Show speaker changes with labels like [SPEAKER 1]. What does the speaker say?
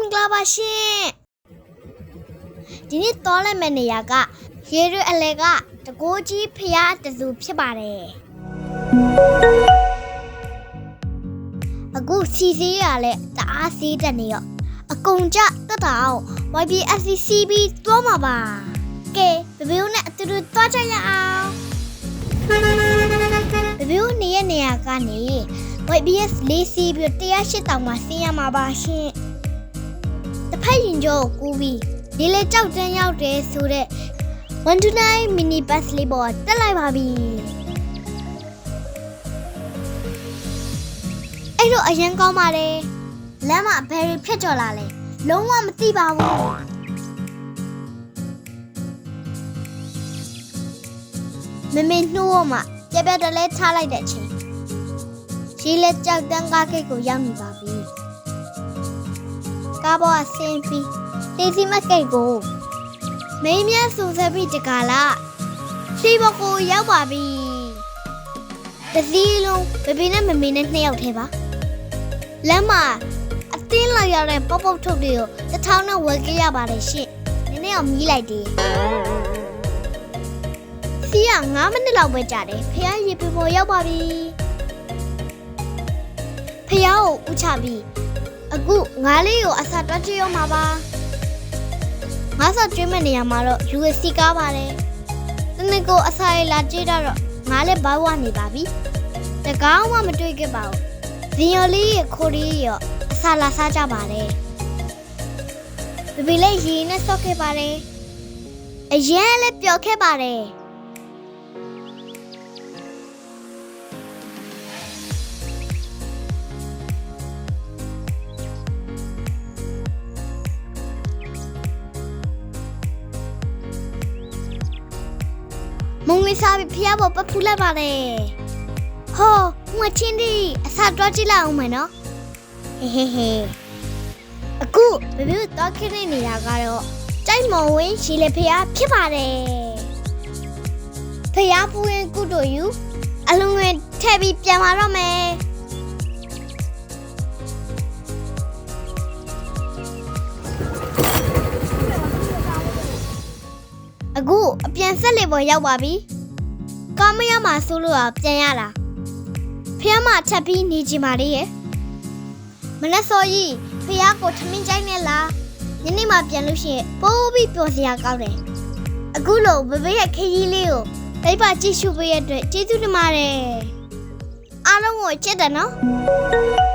[SPEAKER 1] မင်္ဂလာပါရှင်ဒီနေ့တော်လိုက်မယ့်နေရာကရေရွအလဲကတကိုးကြီးဖျားတစုဖြစ်ပါတယ်အခုစီစီရလဲတအားစီးတက်နေရောအကုန်ကြတက်တာအောင် YBSCB တွားမှာပါကဲဘဘီဦးနဲ့အတူတူတွားကြရအောင်ဘဘီဦးနေရနေရာကနေ YBS လေးစီးပြီး108တောင်မှဆင်းရမှာပါရှင်တစ် ဖက်ရင်ကျော်ကိုကူပြီးဒီလေကြောက်တန်းရောက်တယ်ဆိုတော့129 mini bus လေးပေါ်တက်လိုက်ပါပြီအဲ့တော့အရင်ကောင်းပါတယ်လမ်းမှာဘယ်ရီဖြစ်ကျော်လာလဲလုံးဝမသိပါဘူးမမေနှိုးမှပြပြတလဲထားလိုက်တဲ့အချိန်ရှိလက်ကြောက်တန်းကားဂိတ်ကိုရောက်နေပါပြီ ကားပေါ်ကဆင်းပြီးတေးစီမတ်ဂိတ်ကိုမင်းမြတ်စုဆက်ပြီးတကားလားရှိဘကိုရောက်ပါပြီတစည်းလုံးဘဘီနဲ့မမေနဲ့နှစ်ယောက်ထဲပါလမ်းမှာအတင်းလောက်ရတဲ့ပေါက်ပေါက်ထုတ်တွေကိုတစ်ထောင်နဲ့ဝယ်ကြရပါတယ်ရှင့်နည်းနည်းအောင်မြည်လိုက်တယ်စီးက9မိနစ်လောက်ပဲကြာတယ်ဖះရေပပေါ်ရောက်ပါပြီဖះကိုဥချပြီး အခုငါးလေးကိုအစာတွက်ကြည့်ရမှာပါငါးစာကျွေးမဲ့နေရာမှာတော့ USC ကားပါတယ်တနေ့ကိုအစာရလာကြည့်တော့ငါးလေးဘောက်ဝနေပါပြီတကောင်းမှမတွေ့ခဲ့ပါဘူးဗီယိုလေးရခိုရီရအစာလာစားကြပါတယ်ဘဘီလေးရေနဲ့ဆော့ခဲ့ပါတယ်အရင်လည်းပျော်ခဲ့ပါတယ် မုံဝေးစားပြီးဖျားပေါ်ပဖူးလိုက်ပါတယ်ဟောငွေချင်းဒီအစာတွားကြည့်လိုက်အောင်မယ်နော်ဟေးဟေးဟေးအခုဘဘီတော့ခင်းနေနေရကတော့ကြိုက်မော်ဝင်းရှီလေဖျားဖြစ်ပါတယ်ဖျားပူရင်ကုတို့ယူအလုံးငွေထည့်ပြီးပြန်လာတော့မယ် အခုအပြန်ဆက်လေပေါ်ရောက်ပါပြီ။ကားမရမှာဆိုလို့อ่ะပြန်ရတာ။ဖះမချက်ပြီးနေချင်ပါလေရဲ့။မနဲ့စော်ကြီးဖះကိုထမင်းကြိုက်နေလား။ညနေမှပြန်လို့ရှိရင်ပိုးပြီးပျော်စရာကောင်းတယ်။အခုလိုဘဘေရဲ့ခရီးလေးကိုဒိပ်ပါကြည့်ရှုပေးရတဲ့အတွက်ကျေးဇူးတင်ပါတယ်။အားလုံးကိုချစ်တယ်နော်။